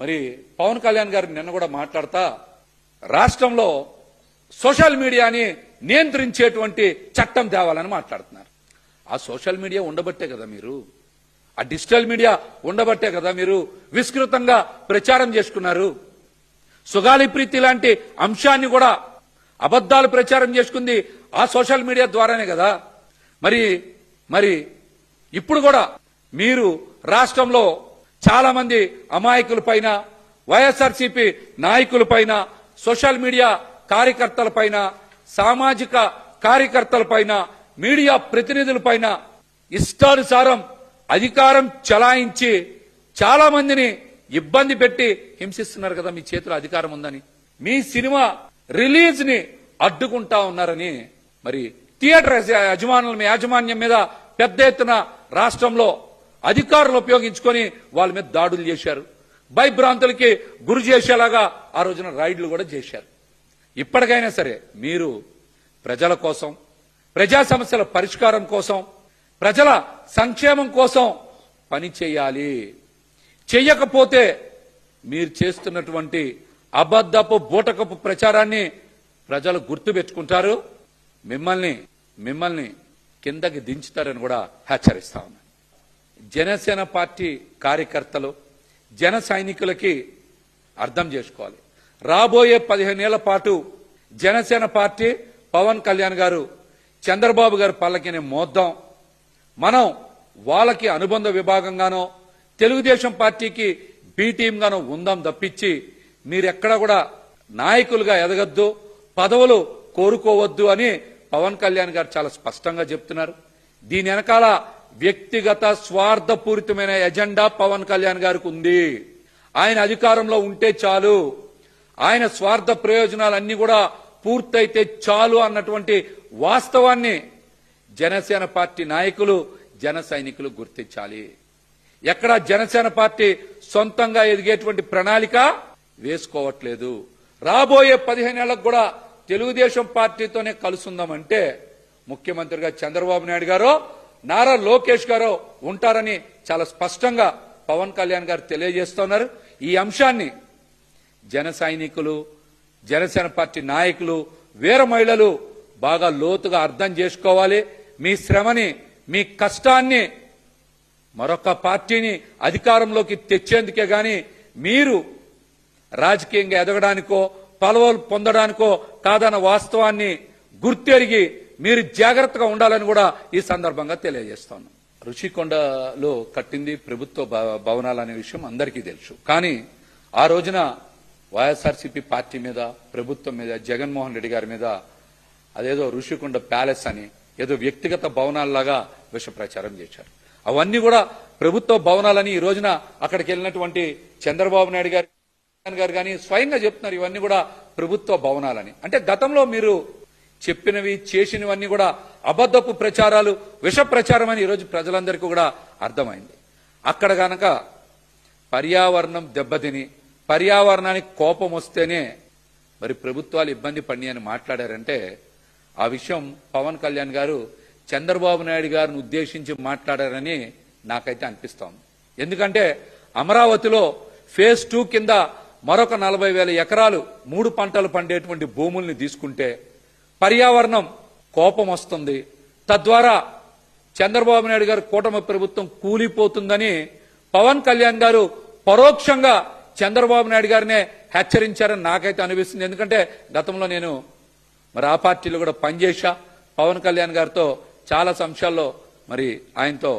మరి పవన్ కళ్యాణ్ గారు నిన్న కూడా మాట్లాడతా రాష్ట్రంలో సోషల్ మీడియాని నియంత్రించేటువంటి చట్టం తేవాలని మాట్లాడుతున్నారు. ఆ సోషల్ మీడియా ఉండబట్టే కదా మీరు? ఆ డిజిటల్ మీడియా ఉండబట్టే కదా మీరు విస్తృతంగా ప్రచారం చేసుకున్నారు? సుగాలి ప్రీతి లాంటి అంశాన్ని కూడా అబద్ధాలు ప్రచారం చేసుకుంది ఆ సోషల్ మీడియా ద్వారానే కదా? మరి మరి ఇప్పుడు కూడా మీరు రాష్ట్రంలో చాలా మంది అమాయకుల పైన వైఎస్ఆర్సీపీ నాయకుల పైన సోషల్ మీడియా కార్యకర్తల పైన సామాజిక కార్యకర్తల పైన మీడియా ప్రతినిధుల పైన ఇష్టానుసారం అధికారం చలాయించి చాలా మందిని ఇబ్బంది పెట్టి హింసిస్తున్నారు కదా మీ చేతిలో అధికారం ఉందని. మీ సినిమా రిలీజ్ని అడ్డుకుంటా ఉన్నారని మరి థియేటర్ యజమానుల మీ యాజమాన్యం మీద పెద్ద ఎత్తున రాష్ట్రంలో అధికారులు ఉపయోగించుకొని వాళ్ళ మీద దాడులు చేశారు. భయభ్రాంతులకి గురి చేసేలాగా ఆ రోజున రైడ్లు కూడా చేశారు. ఇప్పటికైనా సరే మీరు ప్రజల కోసం ప్రజా సమస్యల పరిష్కారం కోసం ప్రజల సంక్షేమం కోసం పని చేయాలి. చెయ్యకపోతే మీరు చేస్తున్నటువంటి అబద్ధపు బూటకపు ప్రచారాన్ని ప్రజలు గుర్తుపెట్టుకుంటారు మిమ్మల్ని మిమ్మల్ని కిందకి దించుతారని కూడా హెచ్చరిస్తా జనసేన పార్టీ కార్యకర్తలు జన సైనికులకి అర్థం చేసుకోవాలి. రాబోయే పదిహేనేళ్ళ పాటు జనసేన పార్టీ పవన్ కళ్యాణ్ గారు చంద్రబాబు గారు పల్లకిని మోద్దాం. మనం వాళ్ళకి అనుబంధ విభాగంగానో తెలుగుదేశం పార్టీకి బి టీంగానో ఉందాం తప్పించి మీరెక్కడ కూడా నాయకులుగా ఎదగద్దు పదవులు కోరుకోవద్దు అని పవన్ కళ్యాణ్ గారు చాలా స్పష్టంగా చెప్తున్నారు. దీని వెనకాల వ్యక్తిగత స్వార్థపూరితమైన ఎజెండా పవన్ కళ్యాణ్ గారికి ఉంది. ఆయన అధికారంలో ఉంటే చాలు. ఆయన స్వార్థ ప్రయోజనాలన్నీ కూడా పూర్తయితే చాలు అన్నటువంటి వాస్తవాన్ని జనసేన పార్టీ నాయకులు జన సైనికులు గుర్తించాలి. ఎక్కడ జనసేన పార్టీ సొంతంగా ఎదిగేటువంటి ప్రణాళిక వేసుకోవట్లేదు. రాబోయే పదిహేనేళ్ళకు కూడా తెలుగుదేశం పార్టీతోనే కలుసుందామంటే ముఖ్యమంత్రిగా చంద్రబాబు నాయుడు గారు నారా లోకేష్ గారు ఉంటారని చాలా స్పష్టంగా పవన్ కళ్యాణ్ గారు తెలియజేస్తున్నారు. ఈ అంశాన్ని జన సైనికులు జనసేన పార్టీ నాయకులు వీర మహిళలు బాగా లోతుగా అర్థం చేసుకోవాలి. మీ శ్రమని మీ కష్టాన్ని మరొక పార్టీని అధికారంలోకి తెచ్చేందుకే గాని మీరు రాజకీయంగా ఎదగడానికో పలవలు పొందడానికో కాదన్న వాస్తవాన్ని గుర్తెరిగి మీరు జాగ్రత్తగా ఉండాలని కూడా ఈ సందర్భంగా తెలియజేస్తాను. రుషికొండలో కట్టింది ప్రభుత్వ భ- భవనాలు అనే విషయం అందరికీ తెలుసు. కానీ ఆ రోజున వైఎస్ఆర్సీపీ పార్టీ మీద ప్రభుత్వం మీద జగన్మోహన్ రెడ్డి గారి మీద అదేదో ఋషికొండ ప్యాలెస్ అని ఏదో వ్యక్తిగత భవనాల్లాగా విష ప్రచారం చేశారు. అవన్నీ కూడా ప్రభుత్వ భవనాలని ఈ రోజున అక్కడికి వెళ్ళినటువంటి చంద్రబాబు నాయుడు గారు గారు కానీ స్వయంగా చెప్తున్నారు ఇవన్నీ కూడా ప్రభుత్వ భవనాలని. అంటే గతంలో మీరు చెప్పినవి చేసినవన్నీ కూడా అబద్ధపు ప్రచారాలు విష ప్రచారం అని ఈరోజు ప్రజలందరికీ కూడా అర్థమైంది. అక్కడ గనక పర్యావరణం దెబ్బతిని పర్యావరణానికి కోపం వస్తేనే మరి ప్రభుత్వాలు ఇబ్బంది పడి అని మాట్లాడారంటే ఆ విషయం పవన్ కళ్యాణ్ గారు చంద్రబాబు నాయుడు గారిని ఉద్దేశించి మాట్లాడారని నాకైతే అనిపిస్తోంది. ఎందుకంటే అమరావతిలో ఫేజ్ టూ కింద మరొక నలభై వేల ఎకరాలు మూడు పంటలు పండేటువంటి భూముల్ని తీసుకుంటే పర్యావరణం కోపం వస్తుంది. తద్వారా చంద్రబాబు నాయుడు గారు కూటమి ప్రభుత్వం కూలిపోతుందని పవన్ కళ్యాణ్ గారు పరోక్షంగా చంద్రబాబు నాయుడు గారినే హెచ్చరించారని నాకైతే అనిపిస్తుంది. ఎందుకంటే గతంలో నేను మరి ఆ పార్టీలో కూడా పనిచేశా. పవన్ కళ్యాణ్ గారితో చాలా అంశాల్లో మరి ఆయనతో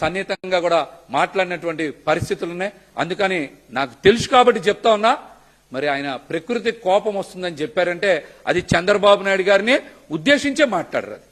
సన్నిహితంగా కూడా మాట్లాడినటువంటి పరిస్థితులు ఉన్నాయి అందుకని నాకు తెలుసు కాబట్టి చెప్తా ఉన్నా. మరి ఆయన ప్రకృతి కోపం వస్తుందని చెప్పారంటే అది చంద్రబాబు నాయుడు గారిని ఉద్దేశించే మాట్లాడరు అది.